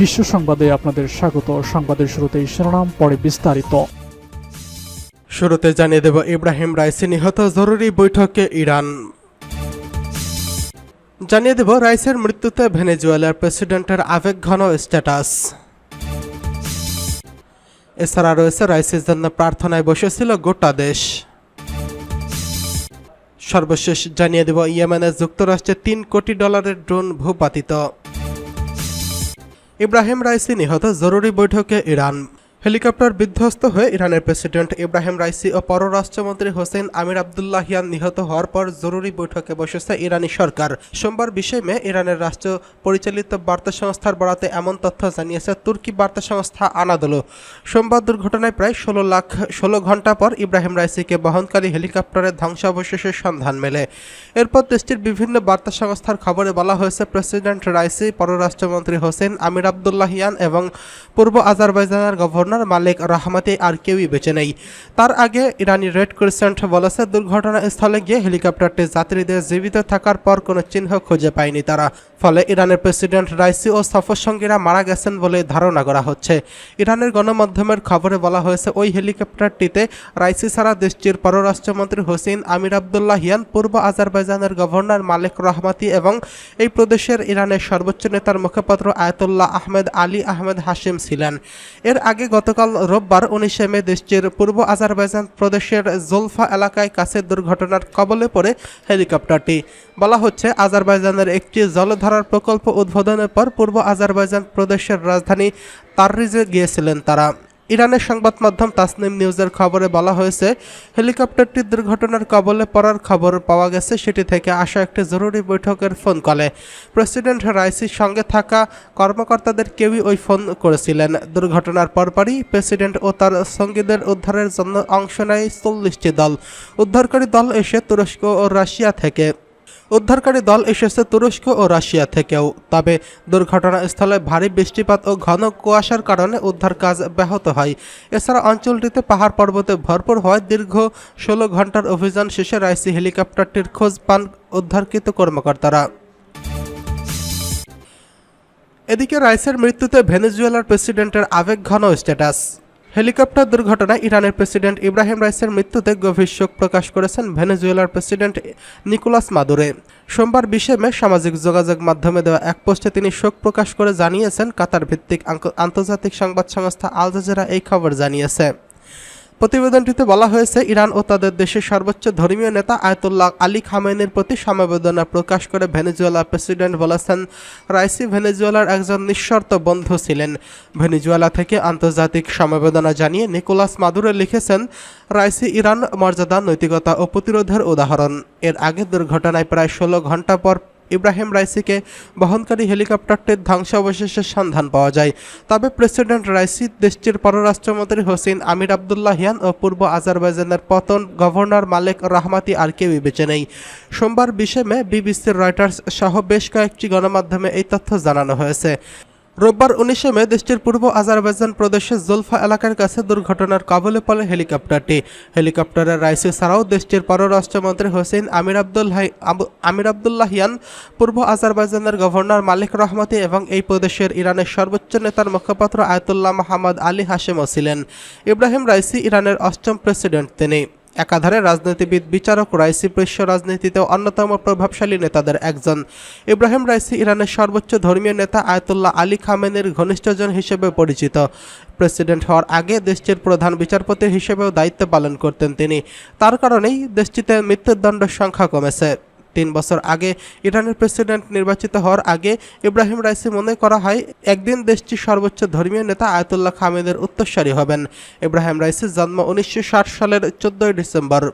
বিশ্ব সংবাদে আপনাদের স্বাগত। সংবাদের শুরুতেই শিরোনাম, পরে বিস্তারিত। শুরুতে জানিয়ে দেব ইব্রাহিম রাইসি নিহত, জরুরি বৈঠকে ইরান। জানিয়ে দেব রাইসের মৃত্যুতে ভেনেজুয়েলার প্রেসিডেন্টের আবেগ ঘন স্ট্যাটাস। এছাড়া রয়েছে রাইসের জন্য প্রার্থনায় বসেছিল গোটা দেশ। সর্বশেষ জানিয়ে দেব ইয়েমেনে যুক্তরাষ্ট্রে তিন কোটি ডলারের ড্রোন ভূপাতিত। ইব্রাহিম রাইসি নিহত জরুরি বৈঠকে ইরান হেলিকপ্টার বিধ্বস্ত হয়ে ইরানের প্রেসিডেন্ট ইব্রাহিম রাইসি ও পররাষ্ট্রমন্ত্রী হোসেন আমির আবদুল্লাহিয়ান নিহত হওয়ার পর জরুরি বৈঠকে বসেছে ইরানি সরকার। সোমবার বিশে মে ইরানের রাষ্ট্র পরিচালিত বার্তা সংস্থার বরাতে এমন তথ্য জানিয়েছে তুর্কি বার্তা সংস্থা আনাদলো। সোমবার দুর্ঘটনায় প্রায় ষোলো লাখ ষোলো ঘণ্টা পর ইব্রাহিম রাইসিকে বহনকারী হেলিকপ্টারের ধ্বংসাবশেষের সন্ধান মেলে। এরপর দেশটির বিভিন্ন বার্তা সংস্থার খবরে বলা হয়েছে, প্রেসিডেন্ট রাইসি, পররাষ্ট্রমন্ত্রী হোসেন আমির আবদুল্লাহিয়ান এবং পূর্ব আজারবাইজানের গভর্নর মালিক রহমাতি আর কেউই বেঁচে নেই। তার আগে ইরানি রেড ক্রিসেন্ট বলেছে, দুর্ঘটনাস্থলে গিয়ে হেলিকপ্টারটি যাত্রীদের জীবিত থাকার পর কোনো চিহ্ন খুঁজে পায়নি তারা। ফলে ইরানের প্রেসিডেন্ট রাইসি ও সফরসঙ্গীরা মারা গেছেন বলে ধারণা করা হচ্ছে। ইরানের গণমাধ্যমের খবরে বলা হয়েছে, ওই হেলিকপ্টারটিতে রাইসি ছাড়া দেশটির পররাষ্ট্রমন্ত্রী হোসেন আমির আবদুল্লাহিয়ান পূর্ব আজারবাইজানের গভর্নর মালিক রহমাতি এবং এই প্রদেশের ইরানের সর্বোচ্চ নেতার মুখপাত্র আয়তুল্লাহ আহমেদ আলী আহমেদ হাশিম ছিলেন। এর আগে গতকাল রোববার উনিশে মে দেশটির পূর্ব আজারবাইজান প্রদেশের জোলফা এলাকায় কাছে দুর্ঘটনার কবলে পড়ে হেলিকপ্টারটি। বলা হচ্ছে, আজারবাইজানের একটি জলধারার প্রকল্প উদ্বোধনের পর পূর্ব আজারবাইজান প্রদেশের রাজধানী তার্রিজে গিয়েছিলেন তারা। ইরানের সংবাদ মাধ্যম তাসনিম নিউজের খবরে বলা হয়েছে, হেলিকপ্টারটি দুর্ঘটনার কবলে পড়ার খবর পাওয়া গেছে। সেটি থেকে আসা একটি জরুরি বৈঠকের ফোন কলে। প্রেসিডেন্ট রাইসির সঙ্গে থাকা কর্মকর্তাদের কেউই ওই ফোন করেছিলেন। দুর্ঘটনার পরপরই প্রেসিডেন্ট ও তার সঙ্গীদের উদ্ধারের জন্য অংশ নেয় চল্লিশটি দল। উদ্ধারকারী দল এসে তুরস্ক ও রাশিয়া থেকে উদ্ধারকারী দল এসেছে তুরস্ক ও রাশিয়া থেকেও। তবে দুর্ঘটনাস্থলে ভারী বৃষ্টিপাত ও ঘন কুয়াশার কারণে উদ্ধার কাজ ব্যাহত হয়। এছাড়া অঞ্চলটিতে পাহাড় পর্বতে ভরপুর হওয়ায় দীর্ঘ ষোলো ঘণ্টার অভিযান শেষে রাইসি হেলিকপ্টারটির খোঁজ পান উদ্ধারকৃত কর্মকর্তারা। এদিকে রাইসের মৃত্যুতে ভেনেজুয়েলার প্রেসিডেন্টের আবেগ ঘন স্ট্যাটাস। হেলিকপ্টার দুর্ঘটনায় ইরানের প্রেসিডেন্ট ইব্রাহিম রাইসের মৃত্যুতে গভীর শোক প্রকাশ করেছেন ভেনেজুয়েলার প্রেসিডেন্ট নিকোলাস মাদুরে। সোমবার বিশে মে সামাজিক যোগাযোগ মাধ্যমে দেওয়া এক পোস্টে তিনি শোক প্রকাশ করে জানিয়েছেন, কাতার ভিত্তিক আন্তর্জাতিক সংবাদ সংস্থা আল জাজিরা এই খবর জানিয়েছে। প্রতিবেদনটিতে বলা হয়েছে, ইরান ও তাদের দেশের সর্বোচ্চ ধর্মীয় নেতা আয়তুল্লাহ আলী খামেনের প্রতি সমবেদনা প্রকাশ করে ভেনেজুয়েলার প্রেসিডেন্ট বলেছেন, রাইসি ভেনেজুয়েলার একজন নিঃশর্ত বন্ধু ছিলেন। ভেনেজুয়েলা থেকে আন্তর্জাতিক সমবেদনা জানিয়ে নিকোলাস মাদুরে লিখেছেন, রাইসি ইরান মর্যাদা, নৈতিকতা ও প্রতিরোধের উদাহরণ। এর আগে দুর্ঘটনায় প্রায় ষোলো ঘণ্টা পর ইব্রাহিম রাইসিকে বহনকারী হেলিকপ্টারটির ধ্বংসাবশেষের সন্ধান পাওয়া যায়। তবে প্রেসিডেন্ট রাইসি দেশটির পররাষ্ট্রমন্ত্রী হোসেন আমির আবদুল্লাহিয়ান ও পূর্ব আজারবাইজানের পতন গভর্নর মালেক রাহমাতি আর কেউ বেঁচে নেই। সোমবার বিশে মে বিবিসির রয়টার্স সহ বেশ কয়েকটি গণমাধ্যমে এই তথ্য জানানো হয়েছে। রোববার উনিশে মে দেশটির পূর্ব আজারবাইজান প্রদেশের জুলফা এলাকার কাছে দুর্ঘটনার কবলে পড়ে হেলিকপ্টারটি। হেলিকপ্টারের রাইসি ছাড়াও দেশটির পররাষ্ট্রমন্ত্রী Hossein Amir Abdullah Amir Abdollahian, পূর্ব আজারবাইজানের গভর্নর মালিক রহমতি এবং এই প্রদেশের ইরানের সর্বোচ্চ নেতার মুখপাত্র আয়তুল্লাহ মোহাম্মদ আলী হাশেমও ছিলেন। ইব্রাহিম রাইসি ইরানের অষ্টম প্রেসিডেন্ট তিনি। একাধারে রাজনীতিবিদ, বিচারক, রাইসি বিশ্ব রাজনীতিতে অন্যতম প্রভাবশালী নেতাদের একজন। ইব্রাহিম রাইসি ইরানের সর্বোচ্চ ধর্মীয় নেতা আয়তুল্লাহ আলী খামেনের ঘনিষ্ঠজন হিসেবে পরিচিত। প্রেসিডেন্ট হওয়ার আগে দেশটির প্রধান বিচারপতি হিসেবেও দায়িত্ব পালন করতেন তিনি। তার কারণেই দেশটিতে মৃত্যুদণ্ডের সংখ্যা কমেছে। তিন বছর আগে ইরানের প্রেসিডেন্ট নির্বাচিত হওয়ার আগে ইব্রাহিম রাইসি মনে করা হয়, একদিন দেশটির সর্বোচ্চ ধর্মীয় নেতা আয়তুল্লাহ খামেদের উত্তরস্বরী হবেন। ইব্রাহিম রাইসির জন্ম উনিশশো ষাট সালের চোদ্দই ডিসেম্বর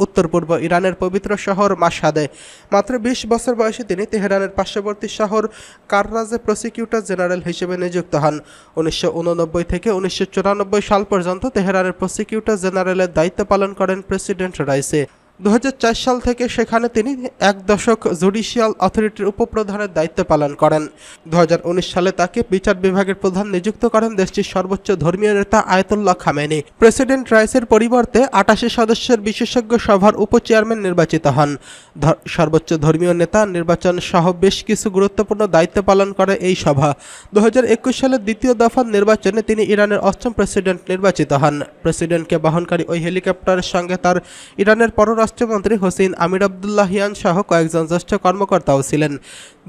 উত্তর পূর্ব ইরানের পবিত্র শহর মাসাদে মাত্র বিশ বছর বয়সে তিনি তেহরানের পার্শ্ববর্তী শহর কাররাজে প্রসিকিউটর জেনারেল হিসেবে নিযুক্ত হন। উনিশশো উননব্বই থেকে উনিশশো চুরানব্বই সাল পর্যন্ত তেহরানের প্রসিকিউটর জেনারেলের দায়িত্ব পালন করেন প্রেসিডেন্ট রাইসি। দু হাজার চার সাল থেকে সেখানে তিনি এক দশক জুডিশিয়াল অথরিটির উপপ্রধানের দায়িত্ব পালন করেন। দু হাজার উনিশ সালে তাকে বিচার বিভাগের প্রধান নিযুক্ত করেন দেশটির সর্বোচ্চ ধর্মীয় নেতা আয়তুল্লাহ খামেনি। প্রেসিডেন্ট রাইসের পরিবর্তে আটাশি সদস্যের বিশেষজ্ঞ সভার উপচেয়ারম্যান নির্বাচিত হন। সর্বোচ্চ ধর্মীয় নেতা, নির্বাচন সহ বেশ কিছু গুরুত্বপূর্ণ দায়িত্ব পালন করে এই সভা। দু হাজার একুশ সালের দ্বিতীয় দফার নির্বাচনে তিনি ইরানের অষ্টম প্রেসিডেন্ট নির্বাচিত হন। প্রেসিডেন্টকে বহনকারী ওই হেলিকপ্টারের সঙ্গে তার ইরানের পররাষ্ট্রমন্ত্রী হোসেন আমির আবদুল্লাহিয়ান সহ কয়েকজন জ্যেষ্ঠ কর্মকর্তাও ছিলেন।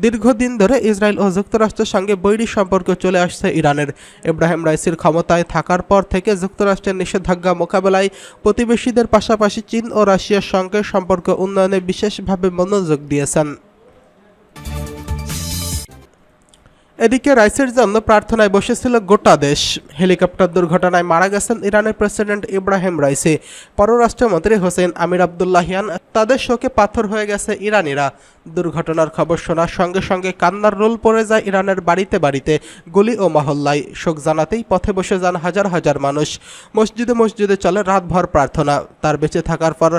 দীর্ঘদিন ধরে ইসরায়েল ও যুক্তরাষ্ট্রের সঙ্গে বৈরী সম্পর্ক চলে আসছে ইরানের। ইব্রাহিম রাইসির ক্ষমতায় থাকার পর থেকে যুক্তরাষ্ট্রের নিষেধাজ্ঞা মোকাবেলায় প্রতিবেশীদের পাশাপাশি চীন ও রাশিয়ার সঙ্গে সম্পর্ক উন্নয়নে বিশেষভাবে মনোযোগ দিয়েছেন। এদিকে রাইসের জন্য প্রার্থনায় বসেছিল গোটা দেশ। হেলিকপ্টার দুর্ঘটনায় মারা গেছেন ইরানের প্রেসিডেন্ট ইব্রাহিম রাইসি। পররাষ্ট্রমন্ত্রী হোসেন আমির আবদুল্লাহিয়ান তাদের শোকে পাথর হয়ে গেছে ইরানিরা। দুর্ঘটনার খবর শোনার সঙ্গে সঙ্গে কান্নার রোল পড়ে যায় ইরানের বাড়িতে বাড়িতে, গলি ও মহল্লায়। শোক জানাতেই পথে বসে যান হাজার হাজার মানুষ। মসজিদে মসজিদে চলে রাতভর প্রার্থনা। তার বেঁচে থাকার পর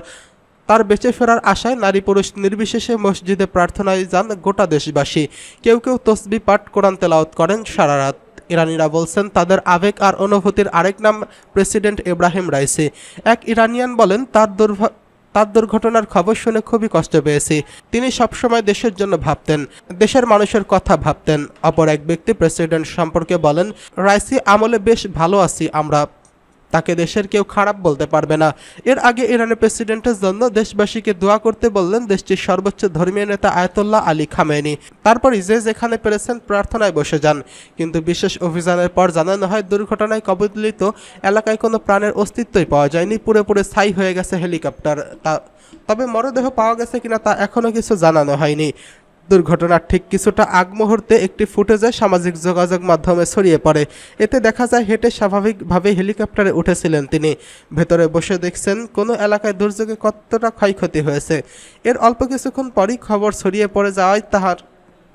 তার বেঁচে ফেরার আশায় নারী পুরুষ নির্বিশেষে মসজিদে প্রার্থনায় যান গোটা দেশবাসী। কেউ কেউ তসবি পাঠ, কোরআন তেলাওয়াত করেন সারা রাত। ইরানিরা বলছেন, তাদের আবেগ আর অনুভূতির আরেক নাম প্রেসিডেন্ট ইব্রাহিম রাইসি। এক ইরানিয়ান বলেন, তার দুর্ভা, তার দুর্ঘটনার খবর শুনে খুবই কষ্ট পেয়েছি। তিনি সবসময় দেশের জন্য ভাবতেন, দেশের মানুষের কথা ভাবতেন। অপর এক ব্যক্তি প্রেসিডেন্ট সম্পর্কে বলেন, রাইসি আমলে বেশ ভালো আছি আমরা। তাকে দেশের কেউ খারাপ বলতে পারবে না। এর আগে ইরানের প্রেসিডেন্টের জন্য দেশবাসীকে দোয়া করতে বললেন দেশটির সর্বোচ্চ ধর্মীয় নেতা আয়তুল্লাহ আলী খামেনি। তারপরই যে যেখানে পেরেছেন প্রার্থনায় বসে যান। কিন্তু বিশেষ অভিযানের পর জানানো হয় দুর্ঘটনায় কবলিত এলাকায় কোনো প্রাণের অস্তিত্বই পাওয়া যায়নি। পুরোপুরি স্থায়ী হয়ে গেছে হেলিকপ্টার। তা তবে মরদেহ পাওয়া গেছে কিনা তা এখনও কিছু জানানো হয়নি। দুর্ঘটনার ঠিক কিছুটা আগ মুহূর্তে একটি ফুটেজে সামাজিক যোগাযোগ মাধ্যমে ছড়িয়ে পড়ে। এতে দেখা যায়, হেঁটে স্বাভাবিকভাবে হেলিকপ্টারে উঠেছিলেন তিনি। ভেতরে বসে দেখছেন, কোনো এলাকায় দুর্যোগে কতটা ক্ষয়ক্ষতি হয়েছে। এর অল্প কিছুক্ষণ পরই খবর ছড়িয়ে পড়ে যাওয়ায় তাহার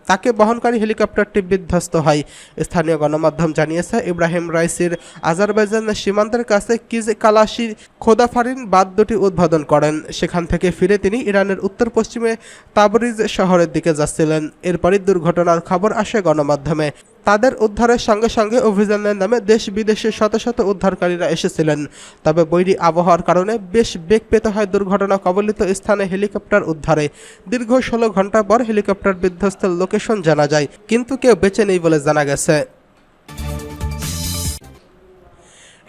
তাকে বহনকারী হেলিকপ্টারটি বিধ্বস্ত হয়। স্থানীয় গণমাধ্যম জানিয়েছে, ইব্রাহিম রাইসির আজারবাইজানের সীমান্তের কাছে কিজ কালাশি খোদাফারিন বাদ দুটি উদ্বোধন করেন। সেখান থেকে ফিরে তিনি ইরানের উত্তর পশ্চিমে তাবরিজ শহরের দিকে যাচ্ছিলেন। এরপরই দুর্ঘটনার খবর আসে গণমাধ্যমে। তাদের উদ্ধারের সঙ্গে সঙ্গে অভিযানের নামে দেশ বিদেশে শত শত উদ্ধারকারীরা এসেছিলেন। তবে বৈরী আবহাওয়ার কারণে বেশ বেগ পেতে হয় দুর্ঘটনা কবলিত স্থানে হেলিকপ্টার উদ্ধারে। দীর্ঘ ষোলো ঘণ্টা পর হেলিকপ্টার বিধ্বস্তের লোকেশন জানা যায়, কিন্তু কেউ বেঁচে নেই বলে জানা গেছে।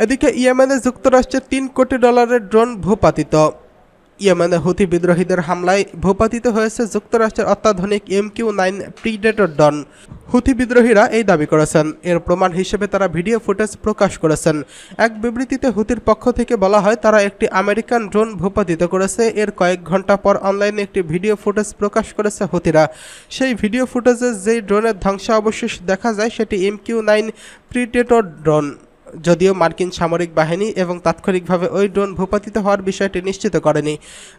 এদিকে ইয়েমেনে যুক্তরাষ্ট্রের তিন কোটি ডলারের ড্রোন ভূপাতিত। ইয়েমেনে হুথি বিদ্রোহীদের হামলায় ভূপাতিত হয়েছে যুক্তরাষ্ট্রের অত্যাধুনিক M Q nine predator drone. Houthi বিদ্রোহীরা এই দাবি করেছেন। এর প্রমাণ হিসেবে তারা ভিডিও ফুটেজ প্রকাশ করেছেন। এক বিবৃতিতে হুতির পক্ষ থেকে বলা হয়, তারা একটি আমেরিকান ড্রোন ভূপাতিত করেছে। এর কয়েক ঘণ্টা পর অনলাইনে একটি ভিডিও ফুটেজ প্রকাশ করেছে হুতিরা সেই ভিডিও ফুটেজে যেই ড্রোনের ধ্বংসাবশেষ দেখা যায়, সেটি M Q nine predator drone যদিও মার্কিন সামরিক বাহিনী এবং তাৎক্ষণিকভাবে ওই ড্রোন ভূপাতিত হওয়ার বিষয়টি নিশ্চিত করেনি।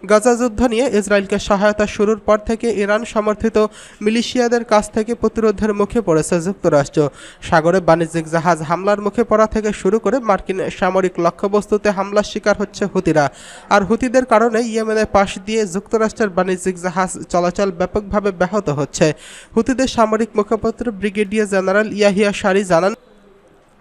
গাজা যুদ্ধ নিয়ে ইসরায়েলকে সহায়তা শুরুর পর থেকে ইরান সমর্থিত মিলিশিয়াদের কাছ থেকে প্রতিরোধের মুখে পড়েছে যুক্তরাষ্ট্র। সাগরে বাণিজ্যিক জাহাজ হামলার মুখে পড়া থেকে শুরু করে মার্কিন সামরিক লক্ষ্যবস্তুতে হামলার শিকার হচ্ছে হুতিরা। আর হুতিদের কারণে ইয়েমেনের পাশ দিয়ে যুক্তরাষ্ট্রের বাণিজ্যিক জাহাজ চলাচল ব্যাপকভাবে ব্যাহত হচ্ছে। হুতিদের সামরিক মুখপাত্র ব্রিগেডিয়ার জেনারেল ইয়াহিয়া সারি জানান